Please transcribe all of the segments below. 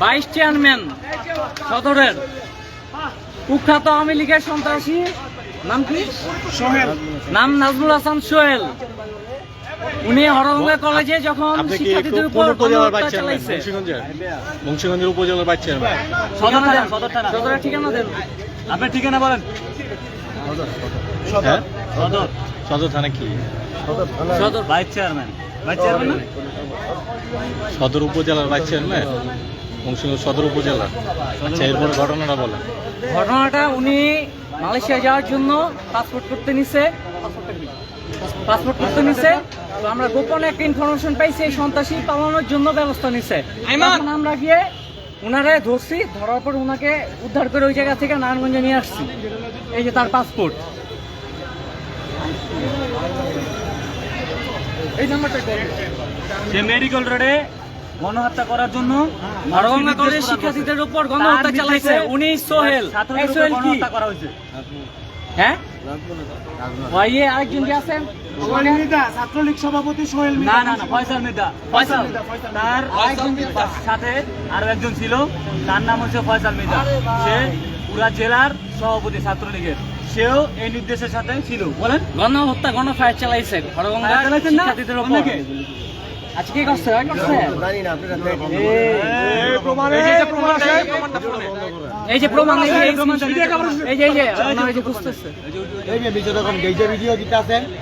Vice chairman সদরের কুখ্যাত আওয়ামী লীগের সন্ত্রাসী নাম কি? সোহেল। নাম নাজমুল হাসান সোহেল। উনি হরগঙ্গা কলেজে যখন শিক্ষার্থীদের উপর উপজেলার গণহত্যা চালাইছে দেন সদরের ঠিকানা দেন। আপনার ঠিকানা বলেন। হ্যাঁ? সদর। সদর থানা কি? সদর ভাইস চেয়ারম্যান। ভাইস চেয়ারম্যান না? সদর উপজেলার ভাইস চেয়ারম্যান মুন্সিগঞ্জ সদর উপজেলা। আচ্ছা এরপর ঘটনাটা বলেন। ঘটনাটা উনি মালয়েশিয়া যাওয়ার জন্য পাসপোর্ট করতে নিছে। পাসপোর্ট করতে নিছে। তো আমরা গোপনে একটা ইনফরমেশন পাইছি এই সন্ত্রাসী পালানোর জন্য ব্যবস্থা নিছে। তখন আমরা গিয়ে উনারে ধরছি ধরার পর উনাকে উদ্ধার করে ওই জায়গা থেকে নারায়ণগঞ্জে নিয়ে আসছি। এই যে তার পাসপোর্ট এই নাম্বারটা সে মেডিকেল রোডে গণহত্যা করার জন্য কলেজ শিক্ষার্থীদের উপর গণহত্যা চালাইছে উনি সোহেল। সোহেল কি? করা হয়েছে। হ্যাঁ? ভাইয়ে আরেকজন কি আছেন ছাত্রলীগ সভাপতি সোহেল না না না ফয়সাল মির্জা ফয়সাল তার সাথে আরও একজন ছিল তার নাম হচ্ছে ফয়সাল সে পুরা জেলার সভাপতি ছাত্রলীগের। সেও এই নির্দেশের সাথে ছিল। বলেন। গণহত্যা গণফায়ার চালাইছে। শিক্ষার্থীদের উপর। আজকে কি করছে ভাই করছে এই যে প্রমাণ এই যে এই প্রমাণ যে এই যে এই যে আপনার এই যে বুঝতেছে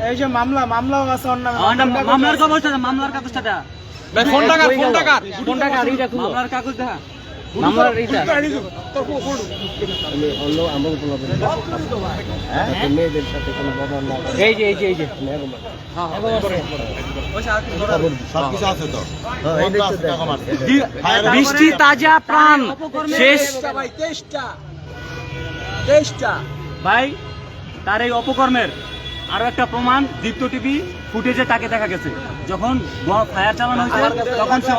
এই যে মামলা মামলাও আছে ওর নামে। আমার নাম- মামলার কাগজটা মামলার কাগজটা ফোন টাকা ফোন টাকা ফোন টাকা এইটা মামলার কাগজ দেখা মামলার এইটা। এই যে এই যে এই যে। বৃষ্টি তাজা প্রাণ। শেষ। ভাই তার এই অপকর্মের। আরও একটা প্রমাণ দীপ্ত টিভি ফুটেজে তাকে দেখা গেছে। যখন ফায়ার চালানো হয়েছে তখন সে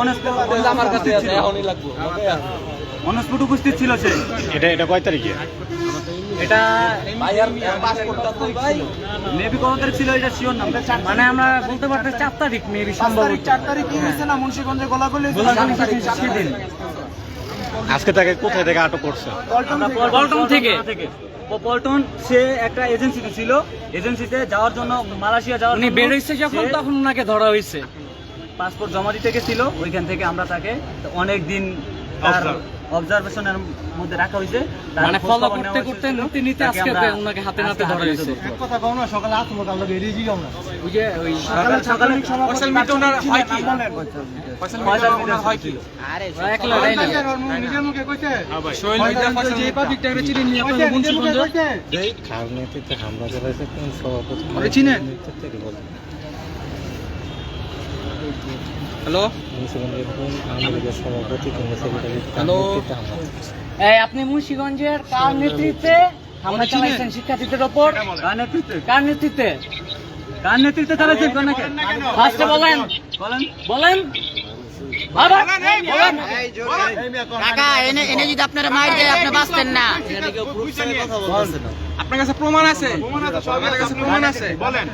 আমার কাছে অনস্ফুট উপস্থিত ছিল। সে। এটা এটা কয় তারিখে? এটা মেবি কত তারিখ ছিল এটা শিওর নাম মানে আমরা বলতে পারতে চার তারিখ মেবি চার তারিখ কি হয়েছে না মুন্সিগঞ্জে গোলাগুলি সেদিন। আজকে তাকে কোথায় থেকে আটক করছে? পল্টন থেকে। পল্টন সে একটা এজেন্সিতে ছিল। এজেন্সিতে যাওয়ার জন্য মালয়েশিয়া যাওয়ার উনি জন্য বের হয়েছে যখন? তখন ওনাকে ধরা হয়েছে। পাসপোর্ট জমা দিতে গেছিল ওইখান থেকে আমরা তাকে অনেক দিন তার অবজারভেশনের মধ্যে রাখা হয়েছে। মানে ফলো করতে করতে। নিতে নিতে আজকে আমরা ওনাকে হাতে নাতে ধরা হাতে হয়েছে। নাতে ধরতে ওই যে ওই সকালে সকালে ফয়সাল মিটু ওনার হয় কি? হয় কি? নিজের মুখে কইছে? যে নি হামলা চালাইছে কোন সভাপতি? চিনেন? হ্যালো? হ্যালো? এই আপনি মুন্সিগঞ্জের কার নেতৃত্বে হামলা চালাইছেন শিক্ষার্থীদের ওপর? কার নেতৃত্বে? কার নেতৃত্বে? কার নেতৃত্বে চালাইছেন কন্যাকে ফার্স্টে বলেন। বলেন। বলেন। এনে এনে যদি আপনারা মার দেয় আপনি বাঁচতেন না। আপনার কাছে প্রমাণ আছে। কাছে প্রমাণ আছে। বলেন।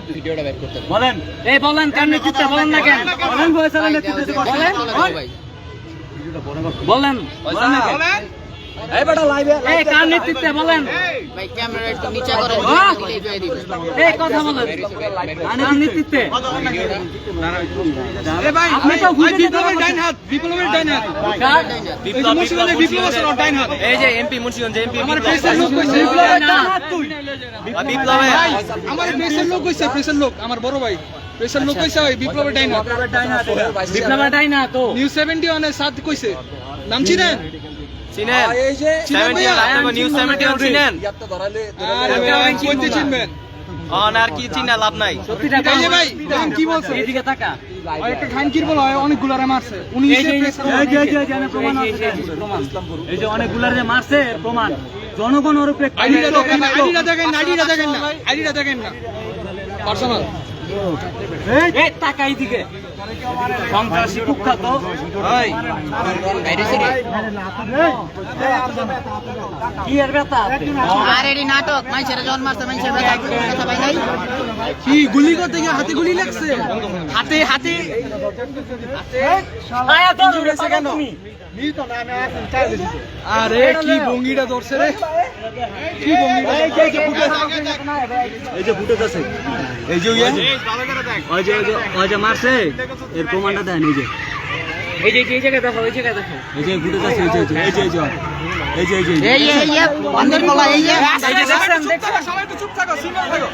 বলেন। এই বলেন নেতৃত্বে বলেন না কেন? বলেন। বলেন। বলেন। বলেন। না কেন? বলেন এই কার নেতৃত্বে বলেন? ভাই ক্যামেরা একটু নিচে করে এই কথা বলেন। কার নেতৃত্বে? এ ভাই আপনি তো ঘুরে বিপ্লবের ডাইন হাত বিপ্লবের ডাইন হাত এই বিপ্লব আছে না, ডাইন হাত এই যে এমপি মুন্সিগঞ্জ এমপি আমার প্রেসের লোক কইছে বিপ্লবের না। বিপ্লবের ভাই আমার প্রেসের লোক কইছে প্রেসের লোক আমার বড় ভাই। প্রেসের লোক কইছে বিপ্লবের ডাইন হাত বিপ্লবেরটাই না তো নিউজ 71 এর সাথ কইছে। নাম চিনেন চিনেন চিনেন ভাইয়া নিউজ সেভেন্টিন চিনেন চিনবেন অন আর কি চিনা লাভ নাই এই যে ভাই কি বলছে এইদিকে তাকা একটা খানকির বলা হয় অনেকগুলারে মারছে উনি এই যে- এই যে- এই যে- এই যে- এই যে প্রমাণ আছে। এই যে। এই যে অনেকগুলার যে মারছে প্রমাণ জনগণ ওর উপরে আইডিটা দেখেন আইডিটা দেখেন না আইডিটা দেখেন না পার্সোনাল এই তাকা সন্ত্রাসী কুখ্যাত। কি এর ব্যথা আর এডি নাটক মানুষের জন মারছে মানুষের ব্যথা কথা নাই। কি গুলি করতে গিয়ে হাতে গুলি লাগছে? হাতে হাতে। আয়া কেন? আরে কি ভঙ্গিটা ধরছে রে কি ভঙ্গিটা এই যে ফুটেজ আছে এই যে ওই যে ওই যে মারছে এর প্রমাণটা দেন এই যে এই যে এই জায়গায় দেখো এই জায়গায় দেখো এই যে ফুটেজ আছে এই যে এই যে এই যে এই যে এই যে এই যে এই যে বান্ধের কলা এই যে এই যে দেখছেন দেখছেন সবাই একটু চুপ থাকো সিনিয়র থাকো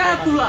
গায়ে তুলা